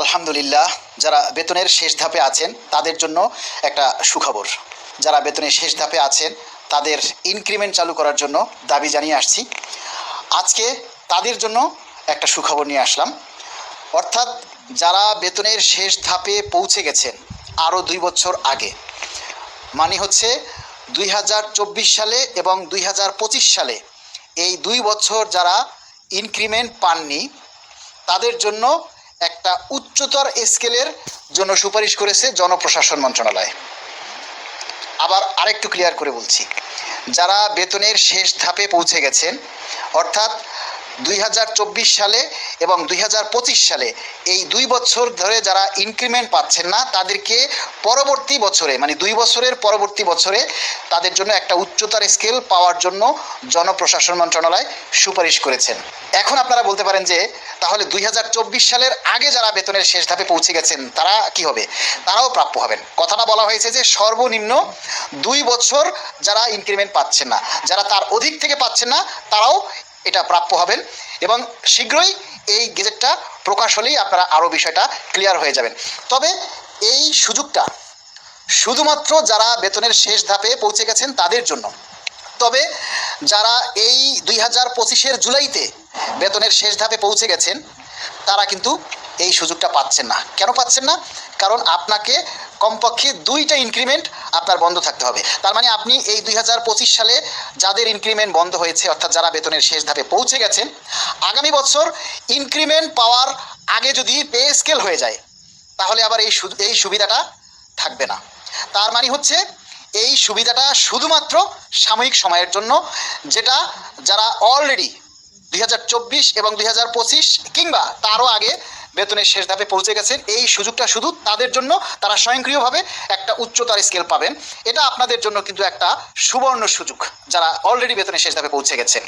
আলহামদুলিল্লাহ, যারা বেতনের শেষ ধাপে আছেন, তাদের জন্য একটা সুখবর। যারা বেতনের শেষ ধাপে আছেন, তাদের ইনক্রিমেন্ট চালু করার জন্য দাবি জানিয়ে আসছি। আজকে তাদের জন্য একটা সুখবর নিয়ে আসলাম। অর্থাৎ যারা বেতনের শেষ ধাপে পৌঁছে গেছেন আরও দুই বছর আগে মানে হচ্ছে দুই হাজার চব্বিশ সালে এবং দুই হাজার পঁচিশ সালে, এই দুই বছর যারা ইনক্রিমেন্ট পাননি, তাদের জন্য একটা উচ্চতর স্কেলের জন্য সুপারিশ করেছে জনপ্রশাসন মন্ত্রণালয়। আবার আরেকটু ক্লিয়ার করে বলছি। যারা বেতনের শেষ ধাপে পৌঁছে গেছেন, অর্থাৎ দুই হাজার চব্বিশ সালে এবং দুই হাজার পঁচিশ সালে এই দুই বছর ধরে যারা ইনক্রিমেন্ট পাচ্ছেন না, তাদেরকে পরবর্তী বছরে মানে দুই বছরের পরবর্তী বছরে তাদের জন্য একটা উচ্চতর স্কেল পাওয়ার জন্য জনপ্রশাসন মন্ত্রণালয় সুপারিশ করেছেন। এখন আপনারা বলতে পারেন যে, তাহলে দুই হাজার চব্বিশ সালের আগে যারা বেতনের শেষ ধাপে পৌঁছে গেছেন, তারা কি হবে? তারাও প্রাপ্য হবেন। কথাটা বলা হয়েছে যে, সর্বনিম্ন দুই বছর যারা ইনক্রিমেন্ট পাচ্ছেন না, যারা তার অধিক থেকে পাচ্ছেন না, তারাও এটা প্রাপ্য হবেন এবং শীঘ্রই এই গেজেটটা প্রকাশ হলেই আপনারা আরও বিষয়টা ক্লিয়ার হয়ে যাবেন। তবে এই সুযোগটা শুধুমাত্র যারা বেতনের শেষ ধাপে পৌঁছে গেছেন তাদের জন্য। তবে যারা এই দুই হাজার পঁচিশের জুলাইতে বেতনের শেষ ধাপে পৌঁছে গেছেন, তারা কিন্তু এই সুযোগটা পাচ্ছেন না। কেন পাচ্ছেন না? কারণ আপনাকে কমপক্ষে দুইটা ইনক্রিমেন্ট আপনার বন্ধ থাকতে হবে। তার মানে আপনি এই দুই হাজার পঁচিশ সালে যাদের ইনক্রিমেন্ট বন্ধ হয়েছে, অর্থাৎ যারা বেতনের শেষ ধাপে পৌঁছে গেছেন, আগামী বছর ইনক্রিমেন্ট পাওয়ার আগে যদি পে স্কেল হয়ে যায়, তাহলে আবার এই এই সুবিধাটা থাকবে না। তার মানে হচ্ছে এই সুবিধাটা শুধুমাত্র সাময়িক সময়ের জন্য, যেটা যারা অলরেডি দুই হাজার চব্বিশ এবং দুই হাজার পঁচিশ কিংবা তারও আগে বেতনের শেষ ধাপে পৌঁছে গেছেন এই সুযোগটা শুধু তাদের জন্য, তারা স্বয়ংক্রিয়ভাবে একটা উচ্চতার স্কেল পাবেন। এটা আপনাদের জন্য কিন্তু একটা সুবর্ণ সুযোগ, যারা অলরেডি বেতনের শেষ ধাপে পৌঁছে গেছেন